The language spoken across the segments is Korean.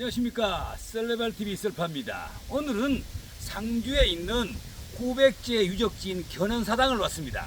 안녕하십니까 셀레발 TV 셀파입니다. 오늘은 상주에 있는 구백제 유적지인 견원사당을 왔습니다.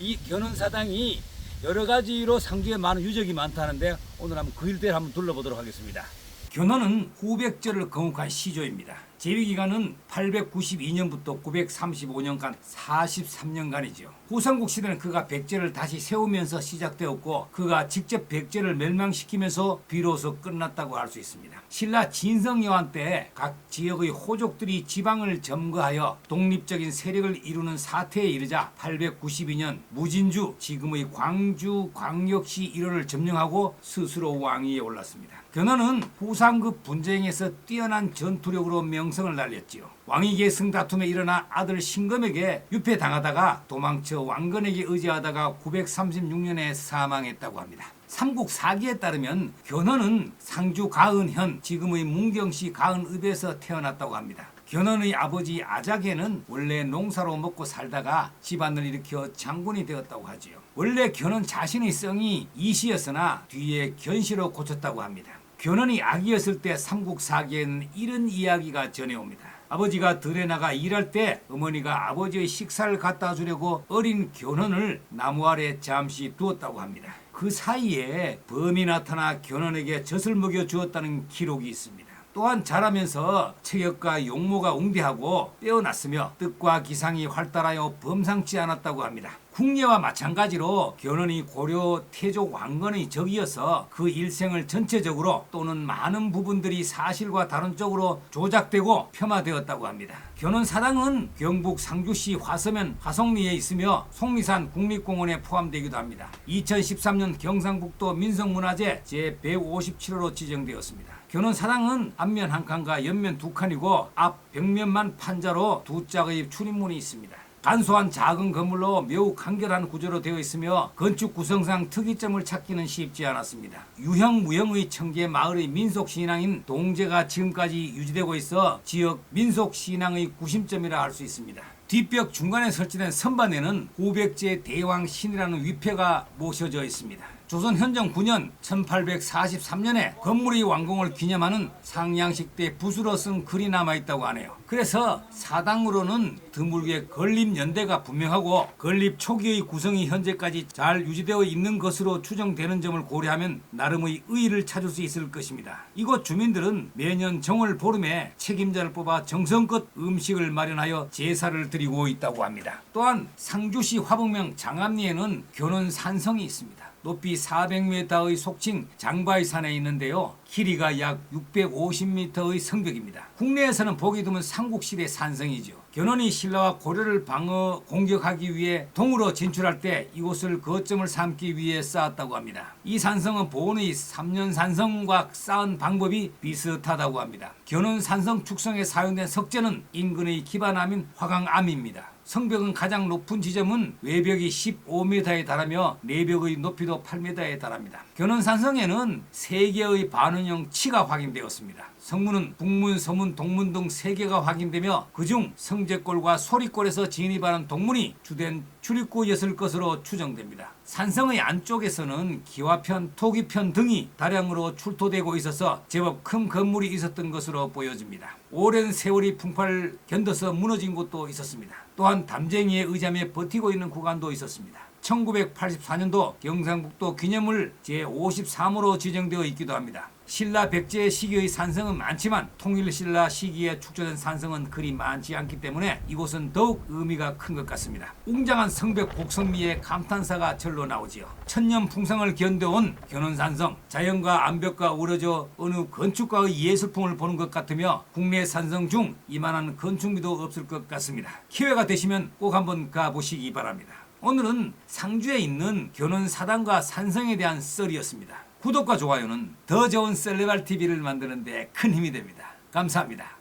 이 견원사당이 여러 가지로 상주에 많은 유적이 많다는데 오늘 한번 그 일대를 한번 둘러보도록 하겠습니다. 견원은 후백제를 건국한 시조입니다. 제위 기간은 892년부터 935년간 43년간이죠. 후삼국 시대는 그가 백제를 다시 세우면서 시작되었고 그가 직접 백제를 멸망시키면서 비로소 끝났다고 할 수 있습니다. 신라 진성여한 때각 지역의 호족들이 지방을 점거하여 독립적인 세력을 이루는 사태에 이르자 892년 무진주 지금의 광주 광역시 일원을 점령하고 스스로 왕위에 올랐습니다. 견훤은 후삼국 분쟁에서 뛰어난 전투력으로 명 성을 날렸지요. 왕위 계 승 다툼에 일어나 아들 신검에게 유폐당하다가 도망쳐 왕건에게 의지하다가 936년에 사망했다고 합니다. 삼국 사기에 따르면 견훤은 상주 가은현 지금의 문경시 가은읍에서 태어났다고 합니다. 견훤의 아버지 아작에는 원래 농사로 먹고 살다가 집안을 일으켜 장군이 되었다고 하지요. 원래 견훤 자신의 성이 이시였으나 뒤에 견시로 고쳤다고 합니다. 견훤이 아기였을 때 삼국 사기에는 이런 이야기가 전해옵니다. 아버지가 들에 나가 일할 때 어머니가 아버지의 식사를 갖다 주려고 어린 견훤을 나무 아래 잠시 두었다고 합니다. 그 사이에 범이 나타나 견훤에게 젖을 먹여 주었다는 기록이 있습니다. 또한 자라면서 체격과 용모가 웅대하고 빼어났으며 뜻과 기상이 활달하여 범상치 않았다고 합니다. 궁예와 마찬가지로 견훤이 고려 태조 왕건의 적이어서 그 일생을 전체적으로 또는 많은 부분들이 사실과 다른 쪽으로 조작되고 폄하되었다고 합니다. 견훤 사당은 경북 상주시 화서면 화성리에 있으며 속리산 국립공원에 포함되기도 합니다. 2013년 경상북도 민속문화재 제157호로 지정되었습니다. 견훤 사당은 앞면 한 칸과 옆면 두 칸이고 앞 벽면만 판자로 두 짝의 출입문이 있습니다. 간소한 작은 건물로 매우 간결한 구조로 되어 있으며 건축 구성상 특이점을 찾기는 쉽지 않았습니다. 유형 무형의 청계 마을의 민속 신앙인 동제가 지금까지 유지되고 있어 지역 민속 신앙의 구심점이라 할 수 있습니다. 뒷벽 중간에 설치된 선반에는 고백제 대왕 신이라는 위패가 모셔져 있습니다. 조선 현정 9년 1843년에 건물의 완공을 기념하는 상양식 때 붓으로 쓴 글이 남아 있다고 하네요. 그래서 사당으로는 드물게 건립 연대가 분명하고 건립 초기의 구성이 현재까지 잘 유지되어 있는 것으로 추정되는 점을 고려하면 나름의 의의를 찾을 수 있을 것입니다. 이곳 주민들은 매년 정월 보름에 책임자를 뽑아 정성껏 음식을 마련하여 제사를 드리고 있다고 합니다. 또한 상주시 화북명 장암리에는 견원 산성이 있습니다. 높이 400m의 속칭 장바위 산에 있는데요. 길이가 약 650m의 성벽입니다. 국내에서는 보기 드문 삼국시대 산성이죠. 견훤이 신라와 고려를 방어 공격하기 위해 동으로 진출할 때 이곳을 거점을 삼기 위해 쌓았다고 합니다. 이 산성은 보온의 3년 산성과 쌓은 방법이 비슷하다고 합니다. 견훤 산성 축성에 사용된 석재는 인근의 기반암인 화강암입니다. 성벽은 가장 높은 지점은 외벽이 15m에 달하며 내벽의 높이도 8m에 달합니다. 견원산성에는 3개의 반원형 치가 확인되었습니다. 성문은 북문, 서문, 동문 등 3개가 확인되며 그중 성제골과 소리골에서 진입하는 동문이 주된 출입구였을 것으로 추정됩니다. 산성의 안쪽에서는 기와편, 토기편 등이 다량으로 출토되고 있어서 제법 큰 건물이 있었던 것으로 보여집니다. 오랜 세월이 풍파를 견뎌서 무너진 곳도 있었습니다. 또한 담쟁이에 의지하며 버티고 있는 구간도 있었습니다. 1984년도 경상북도 기념물 제53호로 지정되어 있기도 합니다. 신라 백제 시기의 산성은 많지만 통일 신라 시기에 축조된 산성은 그리 많지 않기 때문에 이곳은 더욱 의미가 큰 것 같습니다. 웅장한 성벽 곡성미에 감탄사가 절로 나오지요. 천년 풍성을 견뎌온 견원산성, 자연과 암벽과 우러져 어느 건축가의 예술풍을 보는 것 같으며 국내 산성 중 이만한 건축미도 없을 것 같습니다. 기회가 되시면 꼭 한번 가보시기 바랍니다. 오늘은 상주에 있는 견원 사당과 산성에 대한 썰이었습니다. 구독과 좋아요는 더 좋은 셀레발 TV를 만드는 데 큰 힘이 됩니다. 감사합니다.